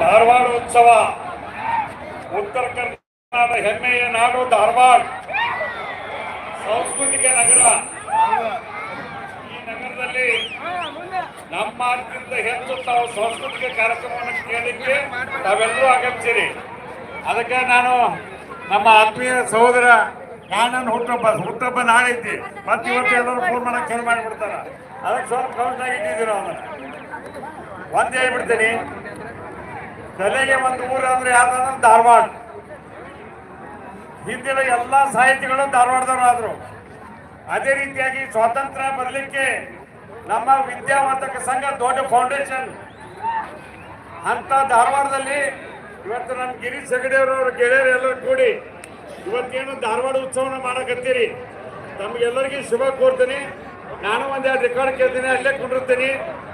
ಧಾರವಾಡ ಉತ್ಸವ ಉತ್ತರ ಕರ್ನಾಟಕದ ಹೆಮ್ಮೆಯ ನಾಡು ಧಾರವಾಡ. ಸಾಂಸ್ಕೃತಿಕ ನಗರ. ಈ ನಗರದಲ್ಲಿ ನಮ್ಮಕ್ಕಿಂತ ಹೆಚ್ಚು ತಾವು ಸಾಂಸ್ಕೃತಿಕ ಕಾರ್ಯಕ್ರಮವನ್ನು ಕೇಳಲಿಕ್ಕೆ ತಾವೆಲ್ಲರೂ ಆಗಮಿಸಿರಿ. ಅದಕ್ಕೆ ನಾನು ನಮ್ಮ ಆತ್ಮೀಯ ಸಹೋದರ ನಾನು ಹುಟ್ಟಬ್ಬ ಹುಟ್ಟಬ್ಬ ನಾಳೆ ಐತಿ ಮತ್ತೆ ಇವತ್ತು ಎಲ್ಲರೂ ಫೋನ್ ಮಾಡಕ್ಕೆ ಕೇಳಿ ಮಾಡಿಬಿಡ್ತಾರ. ಅದಕ್ಕೆ ಸ್ವಲ್ಪ ಕೌಂಟ್ ಆಗಿಟ್ಟಿದ್ದೀರ ಅವನ್ನ ಒಂದು ಹೇಳ್ಬಿಡ್ತೀನಿ. ತಲೆಗೆ ಒಂದು ಊರು ಅಂದ್ರೆ ಯಾವ್ದಂದ್ರೆ ಧಾರವಾಡ. ಹಿಂದಿನ ಎಲ್ಲ ಸಾಹಿತಿಗಳು ಧಾರವಾಡದವರು ಆದರು. ಅದೇ ರೀತಿಯಾಗಿ ಸ್ವಾತಂತ್ರ್ಯ ಬರಲಿಕ್ಕೆ ನಮ್ಮ ವಿದ್ಯಾವರ್ಧಕ ಸಂಘ ದೊಡ್ಡ ಫೌಂಡೇಶನ್ ಅಂತ ಧಾರವಾಡದಲ್ಲಿ ಇವತ್ತು ನಮ್ಮ ಗಿರೀಶ್ ಹೆಗಡೆಯವರು ಗೆಳೆಯರು ಎಲ್ಲರೂ ಕೂಡಿ ಇವತ್ತೇನು ಧಾರವಾಡ ಉತ್ಸವನ ಮಾಡಕತ್ತೀರಿ? ತಮಗೆಲ್ಲರಿಗೂ ಶುಭ ಕೋರ್ತೀನಿ. ನಾನು ಒಂದೆರಡು ರೆಕಾರ್ಡ್ ಕೇಳ್ತೀನಿ ಅಲ್ಲೇ ಕುಂಡಿರ್ತೀನಿ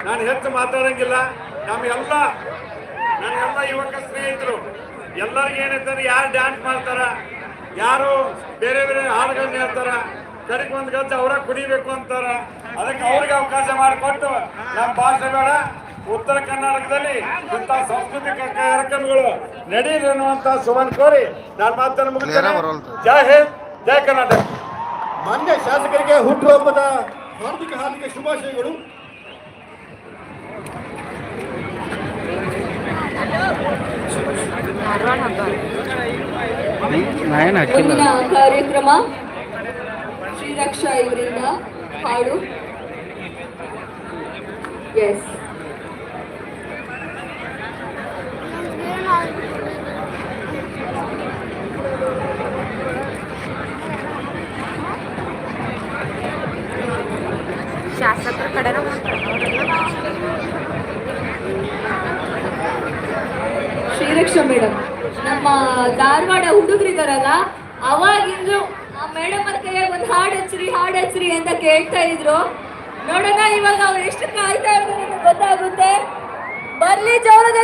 ನಾನು ಹೆಚ್ಚು ಮಾತಾಡಂಗಿಲ್ಲ. ನಮ್ಮೆಲ್ಲ ನನ್ನ ಎಲ್ಲ ಯುವಕ ಸ್ನೇಹಿತರು ಎಲ್ಲರಿಗೂ ಏನೈತಾರೆ ಯಾರು ಡ್ಯಾನ್ಸ್ ಮಾಡ್ತಾರ ಯಾರು ಬೇರೆ ಬೇರೆ ಹಾಡುಗಳನ್ನ ಹೇಳ್ತಾರ ಕಡೆಗೆ ಒಂದು ಗಂಟೆ ಅವರ ಕುಡಿಬೇಕು ಅಂತಾರ. ಅದಕ್ಕೆ ಅವ್ರಿಗೆ ಅವಕಾಶ ಮಾಡಿಕೊಟ್ಟು ನಮ್ಮ ಭಾಷೆ ಬೇಡ ಉತ್ತರ ಕರ್ನಾಟಕದಲ್ಲಿ ಇಂಥ ಸಾಂಸ್ಕೃತಿಕ ಕಾರ್ಯಕ್ರಮಗಳು ನಡೀಲಿ ಅನ್ನುವಂಥ ಸುವನ್ ಕೋರಿ ನಾನು ಮಾತನ್ನು ಮುಗಿಸ್ತೇನೆ. ಜೈ ಹಿಂದ್ ಜಯ ಕರ್ನಾಟಕ. ಮಾನ್ಯ ಶಾಸಕರಿಗೆ ಹುಟ್ಟುಹಬ್ಬದ ಹಾರ್ದಿಕ ಹಾರ್ದಿಕ ಶುಭಾಶಯಗಳು ನಾಯನ್ ಹಾಕಿಲ್ಲ ಮುಂದಿನ ಕಾರ್ಯಕ್ರಮ ಶ್ರೀರಕ್ಷಾ ಇವರಿಂದ ಹಾಡು ಎಸ್ ಶಾಸಕರ ಕಡೆನೂ ಶ್ರೀರಕ್ಷಾ ಮೇಡಮ್ ನಮ್ಮ ಧಾರವಾಡ ಹುಡುಗರಿದಾರಲ್ಲ, ಅವಾಗಿಂದ ಆ ಮೇಡಮ್ ಅವ್ರ ಕೈಯಾಗ ಒಂದು ಹಾಡು ಹಚ್ಚ್ರಿ ಹಾಡು ಹಚ್ಚ್ರಿ ಅಂತ ಕೇಳ್ತಾ ಇದ್ರು. ನೋಡೋಣ ಇವಾಗ ಅವ್ರು ಎಷ್ಟು ಕಾಯ್ತಾ ಇರೋದು ಗೊತ್ತಾಗುತ್ತೆ? ಬರ್ಲಿ ಜೋರದ